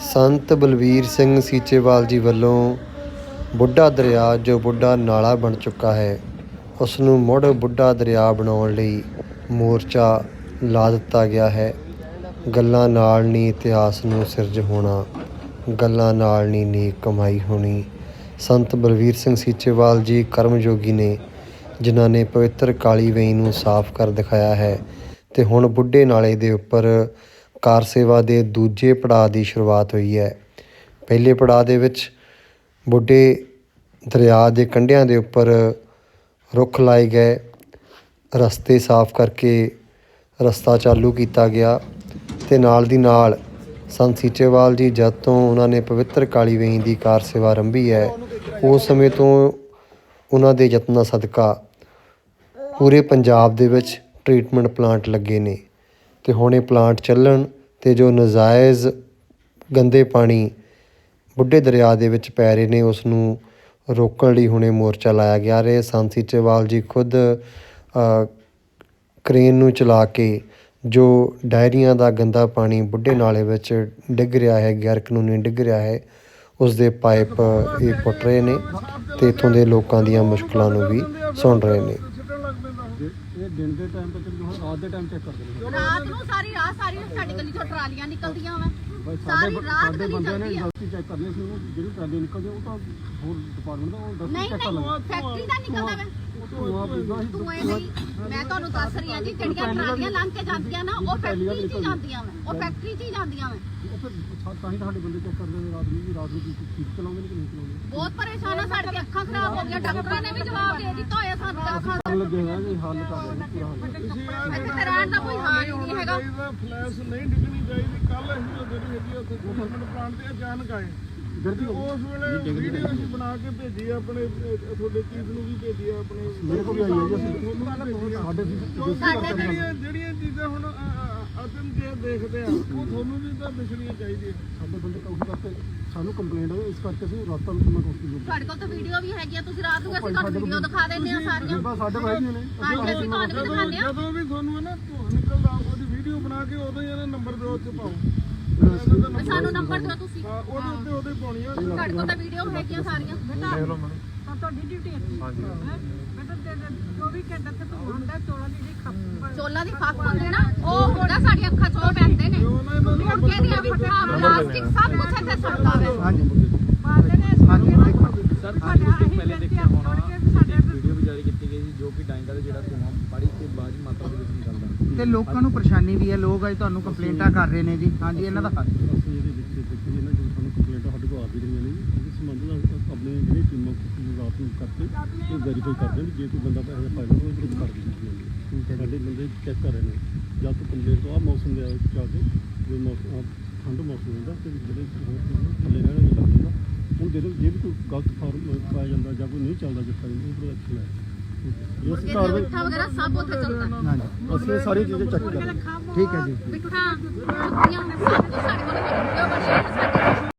ਸੰਤ ਬਲਵੀਰ ਸਿੰਘ ਸੀਚੇਵਾਲ ਜੀ ਵੱਲੋਂ ਬੁੱਢਾ ਦਰਿਆ, ਜੋ ਬੁੱਢਾ ਨਾਲਾ ਬਣ ਚੁੱਕਾ ਹੈ ਉਸ ਨੂੰ ਮੁੜ ਬੁੱਢਾ ਦਰਿਆ ਬਣਾਉਣ ਲਈ ਮੋਰਚਾ ਲਾ ਦਿੱਤਾ ਗਿਆ ਹੈ। ਗੱਲਾਂ ਨਾਲ ਨਹੀਂ ਇਤਿਹਾਸ ਨੂੰ ਸਿਰਜ ਹੋਣਾ, ਗੱਲਾਂ ਨਾਲ ਨਹੀਂ ਨੀ ਕਮਾਈ ਹੋਣੀ। ਸੰਤ ਬਲਵੀਰ ਸਿੰਘ ਸੀਚੇਵਾਲ ਜੀ ਕਰਮਯੋਗੀ ਨੇ, ਜਿਨ੍ਹਾਂ ਨੇ ਪਵਿੱਤਰ ਕਾਲੀ ਵੇਈ ਨੂੰ ਸਾਫ਼ ਕਰ ਦਿਖਾਇਆ ਹੈ, ਤੇ ਹੁਣ ਬੁੱਢੇ ਨਾਲੇ ਦੇ ਉੱਪਰ ਕਾਰ ਸੇਵਾ ਦੇ ਦੂਜੇ ਪੜਾਅ ਦੀ ਸ਼ੁਰੂਆਤ ਹੋਈ ਹੈ। ਪਹਿਲੇ ਪੜਾਅ ਦੇ ਵਿੱਚ ਬੁੱਢੇ ਦਰਿਆ ਦੇ ਕੰਢਿਆਂ ਦੇ ਉੱਪਰ ਰੁੱਖ ਲਾਏ ਗਏ। ਰਸਤੇ ਸਾਫ਼ ਕਰਕੇ ਰਸਤਾ ਚਾਲੂ ਕੀਤਾ ਗਿਆ ਤੇ ਨਾਲ ਦੀ ਨਾਲ ਸੰਤ ਸੀਚੇਵਾਲ ਜੀ, ਜਦ ਤੋਂ ਉਹਨਾਂ ਨੇ ਪਵਿੱਤਰ ਕਾਲੀ ਵੇਈ ਦੀ ਕਾਰ ਸੇਵਾ ਆਰੰਭੀ ਹੈ, ਉਸ ਸਮੇਂ ਤੋਂ ਉਹਨਾਂ ਦੇ ਯਤਨਾਂ ਸਦਕਾ ਪੂਰੇ ਪੰਜਾਬ ਦੇ ਵਿੱਚ ਟ੍ਰੀਟਮੈਂਟ ਪਲਾਂਟ ਲੱਗੇ ਨੇ ਤੇ ਹੁਣ ਇਹ ਪਲਾਂਟ ਚੱਲਣ ਅਤੇ ਜੋ ਨਜਾਇਜ਼ ਗੰਦੇ ਪਾਣੀ ਬੁੱਢੇ ਦਰਿਆ ਦੇ ਵਿੱਚ ਪੈ ਰਹੇ ਨੇ ਉਸ ਨੂੰ ਰੋਕਣ ਲਈ ਹੁਣੇ ਮੋਰਚਾ ਲਾਇਆ ਗਿਆ। ਰਹੇ ਸੰਤ ਸੀਚੇਵਾਲ ਜੀ ਖੁਦ ਕਰੇਨ ਨੂੰ ਚਲਾ ਕੇ ਜੋ ਡਾਇਰੀਆਂ ਦਾ ਗੰਦਾ ਪਾਣੀ ਬੁੱਢੇ ਨਾਲੇ ਵਿੱਚ ਡਿੱਗ ਰਿਹਾ ਹੈ, ਗੈਰ ਕਾਨੂੰਨੀ ਡਿੱਗ ਰਿਹਾ ਹੈ ਉਸ ਦੇ ਪਾਈਪ ਇਹ ਪੁੱਟ ਰਹੇ ਨੇ ਤੇ ਇੱਥੋਂ ਦੇ ਲੋਕਾਂ ਦੀਆਂ ਮੁਸ਼ਕਲਾਂ ਨੂੰ ਵੀ ਸੁਣ ਰਹੇ ਨੇ। ਦਿਨ ਦੇ ਟਾਈਮ ਤੇ ਚੱਲ ਹੁਣ ਰਾਤ ਦੇ ਟਾਈਮ ਚੈੱਕ ਕਰਦੇ ਨੇ। ਰਾਤ ਨੂੰ ਸਾਰੀ ਰਾਤ ਸਾਰੀ ਸਾਡੀ ਗਲੀ ਚੋਂ ਟਰਾਲੀਆਂ ਨਿਕਲਦੀਆਂ ਵਾ। ਬਈ ਸਾਰੀ ਸਾਡੇ ਰਾਤ ਸਾਡੇ ਗਲੀ ਬੰਦਿਆਂ ਨੇ ਚੱਲਦੀ ਆ। ਗਲਤੀ ਚੈੱਕ ਕਰਨੀ ਸੀ ਉਹ ਜਿਹੜੀ ਟਰਾਲੀ ਨਿਕਲਦੀ ਆ, ਉਹ ਤਾਂ ਹੋਰ ਡਿਪਾਰਟਮੈਂਟ ਦਾ ਉਹ ਦੱਸ ਨਹੀਂ ਚੈੱਕ ਕਰ ਨਹੀਂ ਲੈਣਾ ਫੈਕਟਰੀ ਦਾ ਨਿਕਲਦਾ ਵਾ। ਇਹ ਨਹੀਂ ਮੈਂ ਤੁਹਾਨੂੰ ਦੱਸ ਰਹੀ ਹਾਂ ਜੀ ਜਿਹੜੀਆਂ ਟਰਾਲੀਆਂ ਲੰਘ ਕੇ ਜਾਂਦੀਆਂ ਨਾ ਉਹ ਫੈਕਟਰੀ 'ਚ ਹੀ ਜਾਂਦੀਆਂ ਵਾ ਉਹ ਫੈਕਟਰੀ 'ਚ ਹੀ ਜਾਂਦੀਆਂ ਸਾ- ਤਾਂ ਹੀ ਸਾਡੇ ਬੰਦੇ ਚੈੱਕ ਕਰਦੇ ਨੇ ਰਾਤ ਨੂੰ ਰਾਤ ਨੂੰ ਕੀ ਠੀਕ ਚਲਾਉਂਦੇ ਨੇ ਕਿ ਨਹੀਂ ਚਲਾਉਂਦੇ? ਬਹੁਤ ਪਰੇਸ਼ਾਨ ਆ ਸਾਡੀਆਂ ਅੱਖਾਂ ਖਰਾਬ ਹੋ ਗਈਆਂ ਡਾਕਟਰਾਂ ਨੇ ਵੀ ਜਵਾਬ ਦੇ ਦਿੱਤਾ ਹੋਇਆ ਸਾਨੂੰ ਤਾਂ ਅੱਖਾਂ ਕਰਨ ਲੱਗੇ ਹੋਏ ਕਿ ਹੱਲ ਕਰ ਰਹੇ ਨੇ ਪੂਰਾ ਹੱਲ ਇੱਥੇ ਰਹਿਣ ਦਾ ਕੋਈ ਹਾਲ ਹੀ ਨਹੀਂ ਹੈਗਾ। ਫਲੈਸ਼ ਨਹੀਂ ਡਿੱਗਣੀ ਚਾਹੀਦੀ ਕੱਲ ਅਸੀਂ ਜਿਹੜੀ ਹੈਗੀ ਉੱਥੇ ਗਵਰਨਮੈਂਟ ਪਲਾਂਟ ਤੇ ਅਚਾਨਕ ਆਏ। ਉਸ ਵੇਲੇ ਵੀਡੀਓ ਅਸੀਂ ਬਣਾ ਕੇ ਭੇਜੀ ਆ ਆਪਣੇ ਅਹ, ਤੁਹਾਡੇ ਚੀਫ ਨੂੰ ਵੀ ਭੇਜੀ ਆ ਆਪਣੇ। ਮੇਰੇ ਕੋਲ ਵੀ ਆਈ ਹੈ ਜੀ ਅਸੀਂ ਸਾਡੇ ਸੀ ਕਿਉਂਕਿ ਜਿਹੜੀਆਂ ਜਿਹੜੀਆਂ ਚੀਜ਼ਾਂ ਹੁਣ ਅਤਨ ਜੇ ਦੇਖਦੇ ਆ ਉਹ ਤੁਹਾਨੂੰ ਵੀ ਤਾਂ ਦਿਖਣੀਆਂ ਚਾਹੀਦੀਆਂ। ਸਾਡੇ ਬੰਦੇ ਤਾਂ ਉਹੀ ਕਰਕੇ ਸਾਨੂੰ ਕੰਪਲੇਂਟ ਹੈ ਇਸ ਕਰਕੇ ਅਸੀਂ ਰਾਤਾਂ ਨੂੰ ਮੈਂ ਰੋਕੀ ਜੋ ਤੁਹਾਡੇ ਕੋਲ ਤਾਂ ਵੀਡੀਓ ਵੀ ਹੈਗੀ ਆ ਤੁਸੀਂ ਰਾਤ ਨੂੰ ਅਸੀਂ ਤੁਹਾਨੂੰ ਵੀਡੀਓ ਦਿਖਾ ਦਿੰਦੇ ਆ ਸਾਰੀਆਂ। ਬਸ ਸਾਡੇ ਭਾਈ ਨੇ ਹਾਂਜੀ ਅਸੀਂ ਤੁਹਾਨੂੰ ਵੀ ਦਿਖਾਉਂਦੇ ਆ। ਜਦੋਂ ਵੀ ਤੁਹਾਨੂੰ ਨਾ ਧੂਆਂ ਨਿਕਲਦਾ ਉਹਦੀ ਵੀਡੀਓ ਬਣਾ ਕੇ ਉਦੋਂ ਹੀ ਇਹਦਾ ਨੰਬਰ ਦਿਓ ਉੱਤੇ ਪਾਓ। ਸਾਨੂੰ ਨੰਬਰ ਦਿਓ ਤੁਸੀਂ। ਉਹਦੇ ਉੱਤੇ ਉਹਦੇ ਪਾਉਣੀ ਆ ਤੁਹਾਡੇ ਕੋਲ ਤਾਂ ਵੀਡੀਓ ਹੈਗੀਆਂ ਸਾਰੀਆਂ। ਦੇਖ ਲਓ ਮੈਨੂੰ। ਤਾਂ ਤੁਹਾਡੀ ਡਿਊਟੀ ਹੈ। ਹਾਂਜੀ। ਮਤਲਬ ਤੇ 24 ਘੰਟੇ ਤੇ ਤੂੰ ਹੁੰਦਾ ਚੋਲਾ ਦੀ ਜਿਹੜੀ ਖੱਪ ਚੋਲਾ ਦੀ ਫੱਕ ਹੁੰਦੇ ਨਾ ਉਹ ਹੁੰਦਾ ਸਾਡੀਆਂ ਅੱਖਾਂ ਚੋਂ ਪੈਂਦੇ ਨੇ। ਮੁਰਗੇ ਦੀਆਂ ਵੀ ਪਲਾਸਟਿਕ ਸਭ ਕੁਝ ਇੱਥੇ ਸੜਦਾ ਵੇ ਮਾਰਦੇ ਨੇ ਸਰ ਪਹਿਲੇ ਦੇਖਿਆ ਹੋਣਾ ਸਾਡੇ ਵੀਡੀਓ ਵੀ ਜਾਰੀ ਕੀਤੀ ਗਈ ਸੀ ਜੋ ਕਿ ਡਾਂਗਾ ਦਾ ਜਿਹੜਾ ਧੂਆਂ ਬੜੀ ਤੇ ਬਾਜੀ ਮਾਤਰਾ ਦੇ ਵਿੱਚ ਨਿਕਲਦਾ। ਤੇ ਲੋਕਾਂ ਨੂੰ ਪਰੇਸ਼ਾਨੀ ਵੀ ਹੈ ਲੋਕ ਅੱਜ ਤੁਹਾਨੂੰ ਕੰਪਲੇਂਟਾਂ ਕਰ ਰਹੇ ਨੇ ਜੀ। ਹਾਂਜੀ ਇਹਨਾਂ ਦਾ ਹੱਲ ਅਸੀਂ ਇਹਦੇ ਵਿੱਚ ਦੇਖੀ ਨਾ ਜਦੋਂ ਸਾਨੂੰ ਕੰਪਲੇਂਟਾਂ ਸਾਡੇ ਕੋਲ ਆ ਵੀ ਰਹੀਆਂ ਨੇ ਜੀ। ਇਸ ਸੰਬੰਧ ਨਾਲ ਆਪਣੇ ਜਿਹੜੇ ਟੀਮਾਂ ਨੂੰ ਰਾਤ ਨੂੰ ਕਰਕੇ ਇਹ ਵੈਰੀਫਾਈ ਕਰਦੇ ਨੇ ਜੇ ਕੋਈ ਬੰਦਾ ਪੈਸੇ ਫਾਈਲ ਉਹ ਵਿਰੁੱਧ ਕਰ ਦਿੱਤੀ ਜਾਂਦੀ ਹੈ ਸਾਡੇ ਬੰਦੇ ਚੈੱਕ ਕਰ ਰਹੇ ਨੇ। ਜਦ ਤੱਕ ਕੰਪਲੇਂਟ ਤੋਂ ਆ ਮੌਸਮ ਦੇ ਆ ਕੇ ਜੋ ਮੌਸਮ ਠੰਡ ਮੌਸਮ ਹੁੰਦਾ ਤੇ ਜਿਹੜੇ ਥੱਲੇ ਰਹਿਣ ਨਹੀਂ ਲੱਗ ਜਾਂਦਾ ਹੁਣ ਦੇ ਜੇ ਵੀ ਕੋਈ ਗਲਤ ਫਾਰਮ ਪਾਇਆ ਜਾਂਦਾ ਜਾਂ ਕੋਈ ਨਹੀਂ ਚੱਲਦਾ ਜਿੱਥੇ ਉਹ ਐਕਸ਼ਨ ਹੈ। ਕਾਰਵਾਈ ਮਿੱਠਾ ਵਗੈਰਾ ਸਭ ਉੱਥੇ ਚੱਲਦਾ। ਹਾਂਜੀ ਅਸੀਂ ਇਹ ਸਾਰੀ ਚੀਜ਼ਾਂ ਚੈੱਕ ਕਰ ਰਹੇ ਹਾਂ। ਠੀਕ ਹੈ ਜੀ। ਮਿੱਠਾ ਸਭ ਸਾਡੇ ਕੋਲ